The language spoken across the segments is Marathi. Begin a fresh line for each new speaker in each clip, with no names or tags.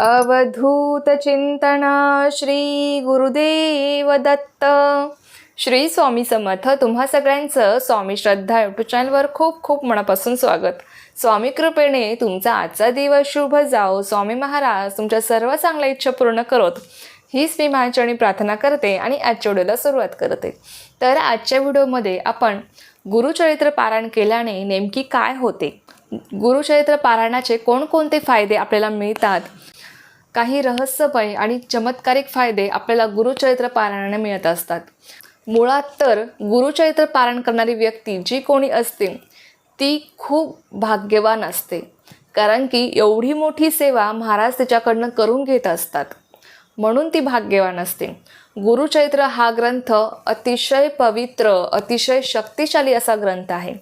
अवधूत चिंतना श्री गुरुदेव दत्त. श्री स्वामी समर्थ तुम्हा सगळ्यांचं स्वामी श्रद्धा यूट्यूब चॅनलवर खूप खूप मनापासून स्वागत. स्वामी कृपेने तुमचा आजचा दिवस शुभ जाओ. स्वामी महाराज तुमच्या सर्व चांगल्या इच्छा पूर्ण करोत. हीच मी माझ्याने प्रार्थना करते आणि आजच्या व्हिडिओला सुरुवात करते. तर आजच्या व्हिडिओमध्ये आपण गुरुचरित्र पारायण केल्याने नेमकी काय होते? गुरुचरित्र पारायणाचे कोणकोणते फायदे आपल्याला मिळतात? काही रहस्यमय आणि चमत्कारिक फायदे आपल्याला गुरुचरित्र पारायणाने मिळत असतात. मुळात तर गुरुचरित्र पारायण करणारी व्यक्ती जी कोणी असते ती खूप भाग्यवान असते. कारण की एवढी मोठी सेवा महाराज तिच्याकडनं करून घेत असतात. म्हणून ती भाग्यवान असते. गुरुचरित्र हा ग्रंथ अतिशय पवित्र अतिशय शक्तिशाली असा ग्रंथ आहे.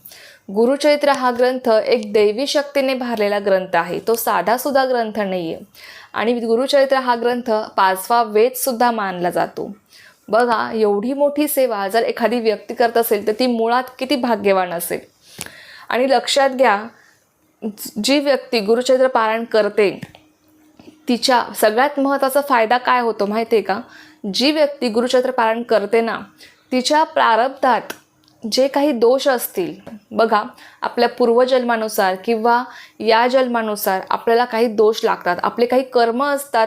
गुरुचरित्र हा ग्रंथ एक दैवी शक्तीने भरलेला ग्रंथ आहे. तो साधासुद्धा ग्रंथ नाही आहे आणि गुरुचरित्र हा ग्रंथ पाचवा वेदसुद्धा मानला जातो. बघा एवढी मोठी सेवा जर एखादी व्यक्ती करत असेल तर ती मुळात किती भाग्यवान असेल. आणि लक्षात घ्या जी व्यक्ती गुरुचरित्र पारायण करते तिच्या सगळ्यात महत्त्वाचा फायदा काय होतो माहिती आहे का? जी व्यक्ती गुरुचरित्र पारायण करते ना तिच्या प्रारब्धात जे काही दोष असतील बघा आपल्या पूर्वजन्मानुसार किंवा या जन्मानुसार आपल्याला काही दोष लागतात. आपले काही कर्म असतात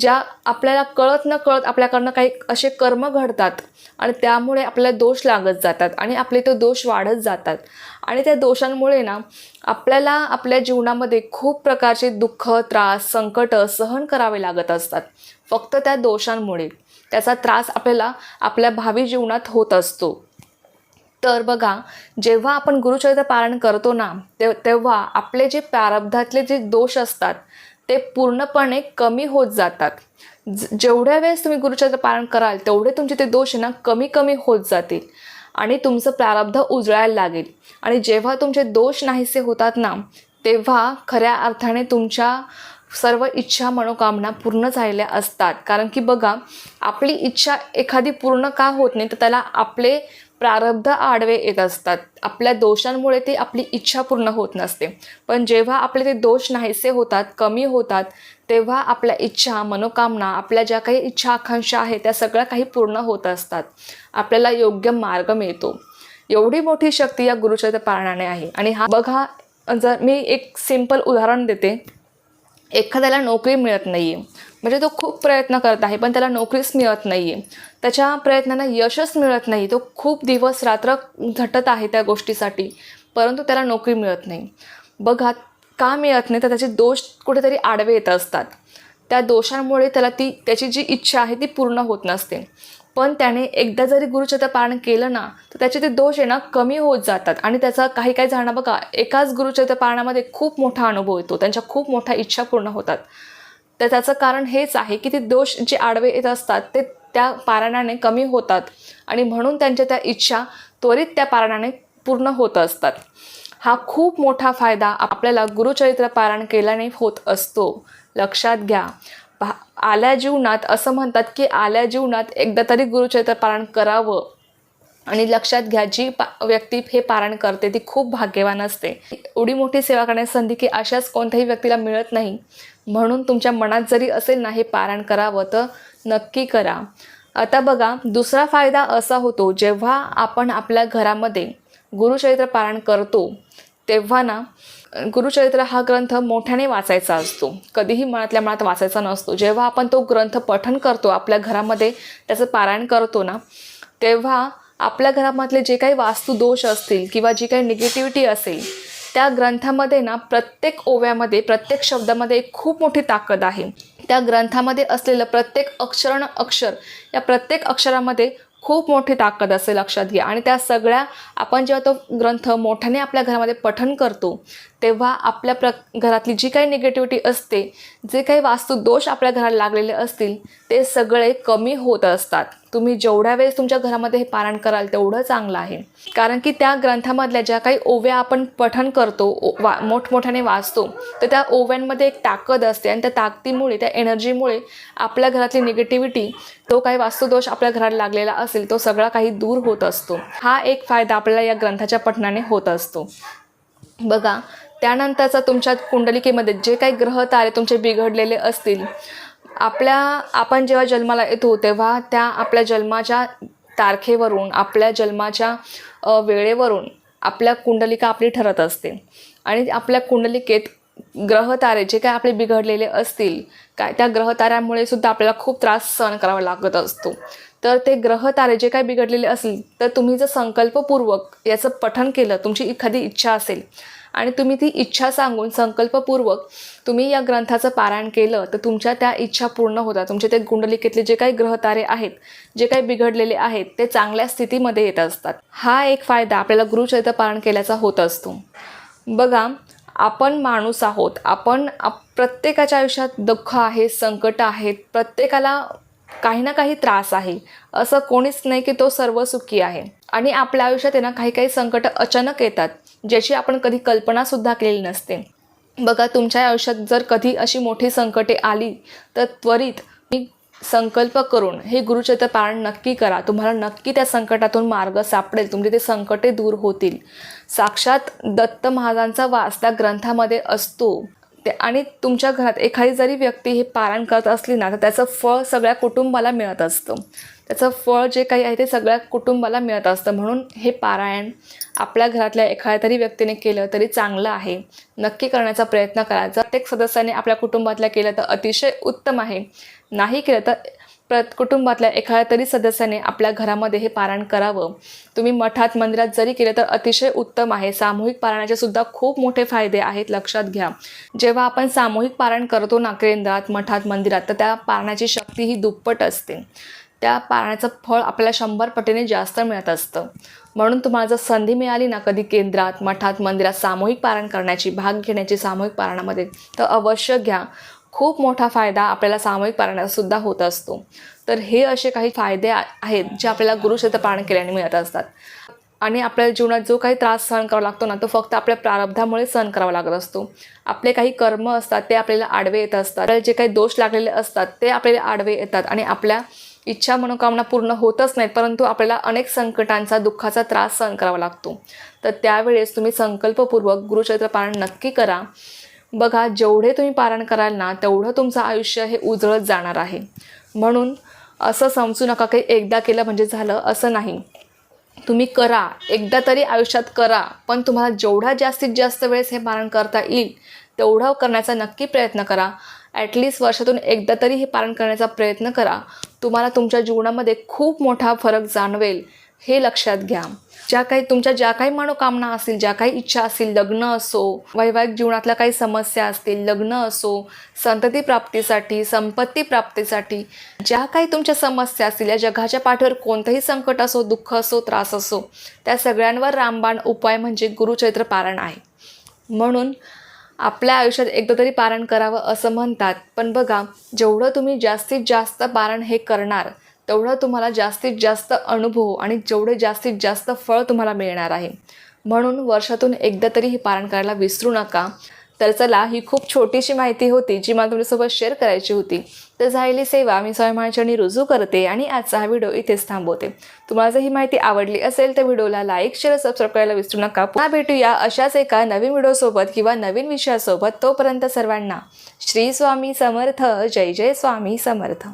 ज्या आपल्याला कळत न कळत आपल्याकडनं काही असे कर्म घडतात आणि त्यामुळे आपल्याला दोष लागत जातात आणि आपले ते दोष वाढत जातात. आणि त्या दोषांमुळे ना आपल्याला आपल्या जीवनामध्ये खूप प्रकारचे दुःख त्रास संकट सहन करावे लागत असतात. फक्त त्या दोषांमुळे. त्याचा त्रास आपल्याला आपल्या भावी जीवनात होत असतो. तर बघा जेव्हा आपण गुरुचरित्र पारायण करतो ना ते तेव्हा आपले जे प्रारब्धातले जे दोष असतात ते पूर्णपणे कमी होत जातात. ज- जेवढ्या वेळेस तुम्ही गुरुचरित्र पारायण कराल तेवढे तुमचे ते दोष आहे ना कमी कमी होत जातील. आणि तुमचं प्रारब्ध उजळायला लागेल. आणि जेव्हा तुमचे दोष नाहीसे होतात ना तेव्हा खऱ्या अर्थाने तुमच्या सर्व इच्छा मनोकामना पूर्ण झालेल्या असतात. कारण की बघा आपली इच्छा एखादी पूर्ण का होत नाही तर त्याला आपले प्रारब्ध आडवे येत असतात. आपल्या दोषांमुळे ती आपली इच्छा पूर्ण होत नसते. पण जेव्हा आपले ते दोष नाहीसे होतात कमी होतात तेव्हा आपल्या इच्छा मनोकामना आपल्या ज्या काही इच्छा आकांक्षा आहेत त्या सगळ्या काही पूर्ण होत असतात. आपल्याला योग्य मार्ग मिळतो. एवढी मोठी शक्ती या गुरुचरित्र पारणाने आहे. आणि हा बघा जर मी एक सिंपल उदाहरण देते. एखाद्याला नोकरी मिळत नाही आहे म्हणजे तो खूप प्रयत्न करत आहे पण त्याला नोकरीच मिळत नाही आहे त्याच्या प्रयत्नांना यशच मिळत नाही. तो खूप दिवस रात्र झटत आहे त्या गोष्टीसाठी परंतु त्याला नोकरी मिळत नाही. बघा का मिळत नाही? तर त्याचे दोष कुठेतरी आडवे येत असतात. त्या दोषांमुळे त्याला ती त्याची जी इच्छा आहे ती पूर्ण होत नसते. पण त्याने एकदा जरी गुरुचरित्र पालन केलं ना तर त्याचे ते दोष आहे ना कमी होत जातात. आणि त्याचा काही काही जणांना बघा एकाच गुरुचरित्र पारायणामध्ये खूप मोठा अनुभव येतो. त्यांच्या खूप मोठ्या इच्छा पूर्ण होतात. तर त्याचं कारण हेच आहे की ते दोष जे आडवे येत असतात ते त्या पारायणाने कमी होतात. आणि म्हणून त्यांच्या त्या इच्छा त्वरित त्या पारायणाने पूर्ण होत असतात. हा खूप मोठा फायदा आपल्याला गुरुचरित्र पारायण केल्याने होत असतो. लक्षात घ्या. भा आल्या जीवनात असं म्हणतात की आल्या जीवनात एकदा तरी गुरुचरित्र पारायण करावं. आणि लक्षात घ्या जी पा व्यक्ती हे पारायण करते ती खूप भाग्यवान असते. एवढी मोठी सेवा करण्याची संधी की अशाच कोणत्याही व्यक्तीला मिळत नाही. म्हणून तुमच्या मनात जरी असेल ना हे पारायण करावं तर नक्की करा. आता बघा दुसरा फायदा असा होतो जेव्हा आपण आपल्या घरामध्ये गुरुचरित्र पारायण करतो तेव्हा ना गुरुचरित्र हा ग्रंथ मोठ्याने वाचायचा असतो. कधीही मनातल्या मनात वाचायचा नसतो. जेव्हा आपण तो ग्रंथ पठन करतो आपल्या घरामध्ये त्याचं पारायण करतो ना तेव्हा आपल्या घरामधले जे काही वास्तुदोष असतील किंवा जी काही निगेटिव्हिटी असेल त्या ग्रंथामध्ये ना प्रत्येक ओव्यामध्ये प्रत्येक शब्दामध्ये एक खूप मोठी ताकद आहे. त्या ग्रंथामध्ये असलेलं प्रत्येक अक्षर अक्षर या प्रत्येक अक्षरामध्ये खूप मोठी ताकद असे लक्षात घ्या. आणि त्या सगळ्या आपण जेव्हा तो ग्रंथ मोठ्याने आपल्या घरामध्ये पठन करतो तेव्हा आपल्या प्र घरातली जी काही निगेटिव्हिटी असते जे काही वास्तुदोष आपल्या घराला लागलेले असतील ते सगळे कमी होत असतात. तुम्ही जेवढ्या वेळेस तुमच्या घरामध्ये हे पारायण कराल तेवढं चांगलं आहे. कारण की त्या ग्रंथामधल्या ज्या काही ओव्या आपण पठण करतो ओ वा मोठमोठ्याने वाचतो तर त्या ओव्यांमध्ये एक ताकद असते आणि त्या ताकदीमुळे त्या एनर्जीमुळे आपल्या घरातली निगेटिव्हिटी तो काही वास्तुदोष आपल्या घराला लागलेला असेल तो सगळा काही दूर होत असतो. हा एक फायदा आपल्याला या ग्रंथाच्या पठणाने होत असतो. बघा त्यानंतरचा तुमच्या कुंडलिकेमध्ये जे काही ग्रह तारे तुमचे बिघडलेले असतील आपल्या आपण जेव्हा जन्माला येतो तेव्हा त्या आपल्या जन्माच्या तारखेवरून आपल्या जन्माच्या वेळेवरून आपल्या कुंडलिका आपली ठरत असते. आणि आपल्या कुंडलिकेत ग्रहतारे जे काय आपले बिघडलेले असतील काय त्या ग्रहताऱ्यामुळे सुद्धा आपल्याला खूप त्रास सहन करावा लागत असतो. तर ते ग्रहतारे जे काय बिघडलेले असतील तर तुम्ही जर संकल्पपूर्वक याचं पठण केलं तुमची एखादी इच्छा असेल आणि तुम्ही ती इच्छा सांगून संकल्पपूर्वक तुम्ही या ग्रंथाचं पारायण केलं तर तुमच्या त्या इच्छा पूर्ण होतात. तुमचे ते गुंडलिकेतले जे काही ग्रहतारे आहेत जे काही बिघडलेले आहेत ते चांगल्या स्थितीमध्ये येत असतात. हा एक फायदा आपल्याला गुरुचरित्र पारायण केल्याचा होत असतो. बघा आपण माणूस आहोत. आपण आप- प्रत्येकाच्या आयुष्यात दुःख आहे संकट आहेत प्रत्येकाला काही ना काही त्रास आहे. असं कोणीच नाही की तो सर्व सुखी आहे. आणि आपल्या आयुष्यात आहे ना काही काही संकट अचानक येतात ज्याची आपण कधी कल्पनासुद्धा केलेली नसते. बघा तुमच्या आयुष्यात जर कधी अशी मोठी संकटे आली तर त्वरित मी संकल्प करून हे गुरुचरित्र पारण नक्की करा. तुम्हाला नक्की त्या संकटातून मार्ग सापडेल. तुमचे ते संकटे दूर होतील. साक्षात दत्त महाराजांचा वास त्या ग्रंथामध्ये असतो शकते आणि तुमच्या घरात एखादी जरी व्यक्ती हे पारायण करत असली ना तर त्याचं फळ सगळ्या कुटुंबाला मिळत असतं. त्याचं फळ जे काही आहे ते सगळ्या कुटुंबाला मिळत असतं. म्हणून हे पारायण आपल्या घरातल्या एखाद्या तरी व्यक्तीने केलं तरी चांगलं आहे. नक्की करण्याचा प्रयत्न करा प्रत्येक सदस्याने आपल्या कुटुंबातल्या केलं तर अतिशय उत्तम आहे. नाही केलं तर प्रत कुटुंबातल्या एखाद्या तरी सदस्याने आपल्या घरामध्ये हे पारायण करावं. तुम्ही मठात मंदिरात जरी केलं तर अतिशय उत्तम आहे. सामूहिक पारायणाचे सुद्धा खूप मोठे फायदे आहेत लक्षात घ्या. जेव्हा आपण सामूहिक पारायण करतो ना केंद्रात मठात मंदिरात तर त्या पारणाची शक्ती ही दुप्पट असते. त्या पारण्याचं फळ आपल्याला शंभर पटीने जास्त मिळत असतं. म्हणून तुम्हाला जर संधी मिळाली ना कधी केंद्रात मठात मंदिरात सामूहिक पारायण करण्याची भाग घेण्याची सामूहिक पारायणामध्ये तर अवश्य घ्या. खूप मोठा फायदा आपल्याला सामूहिक पारायणाचा होत असतो. तर हे असे काही फायदे आहेत जे आपल्याला गुरुक्षेत्र पारायण केल्याने मिळत असतात. आणि आपल्या जीवनात जो काही त्रास सहन करावा लागतो ना तो फक्त आपल्या प्रारब्धामुळे सहन करावा लागत असतो. आपले काही कर्म असतात ते आपल्याला आडवे येत असतात. आपल्याला जे काही दोष लागलेले असतात ते आपल्याला आडवे येतात. आणि आपल्या इच्छा मनोकामना पूर्ण होतच नाहीत परंतु आपल्याला अनेक संकटांचा दुःखाचा त्रास सहन करावा लागतो. तर त्यावेळेस तुम्ही संकल्पपूर्वक गुरुचरित्र पारायण नक्की करा. बघा जेवढे तुम्ही पारण कराल ना तेवढं तुमचं आयुष्य हे उजळत जाणार आहे. म्हणून असं समजू नका काही एकदा केलं म्हणजे झालं असं नाही. तुम्ही करा एकदा तरी आयुष्यात करा पण तुम्हाला जेवढा जास्तीत जास्त वेळेस हे पारण करता येईल तेवढं करण्याचा नक्की प्रयत्न करा. ॲटलिस्ट वर्षातून एकदा तरी हे पारण करण्याचा प्रयत्न करा. तुम्हाला तुमच्या जीवनामध्ये खूप मोठा फरक जाणवेल. हे लक्षात घ्या. ज्या काही तुमच्या ज्या काही मनोकामना असतील ज्या काही इच्छा असतील लग्न असो वैवाहिक जीवनातल्या काही समस्या असतील लग्न असो संतती प्राप्तीसाठी संपत्ती प्राप्तीसाठी ज्या काही तुमच्या समस्या असतील या जगाच्या पाठीवर कोणतंही संकट असो दुःख असो त्रास असो त्या सगळ्यांवर रामबाण उपाय म्हणजे गुरुचैत्र पारण आहे. म्हणून आपल्या आयुष्यात एकदा तरी पारण करावं असं म्हणतात. पण बघा जेवढं तुम्ही जास्तीत जास्त पारण हे करणार तेवढं तुम्हाला जास्तीत जास्त अनुभव आणि जेवढे जास्तीत जास्त फळ तुम्हाला मिळणार आहे. म्हणून वर्षातून एकदा तरी हे पारण करायला विसरू नका. तर चला ही खूप छोटीशी माहिती होती जी मला तुमच्यासोबत शेअर करायची होती. तर झालेली सेवा मी स्वयंमाचरणी रुजू करते आणि आजचा हा व्हिडिओ इथेच थांबवते. तुम्हाला जर ही माहिती आवडली असेल तर व्हिडिओला लाईक शेअर सबस्क्राईब करायला विसरू नका. पुन्हा भेटूया अशाच एका नवीन व्हिडिओसोबत किंवा नवीन विषयासोबत. तोपर्यंत सर्वांना श्री स्वामी समर्थ. जय जय स्वामी समर्थ.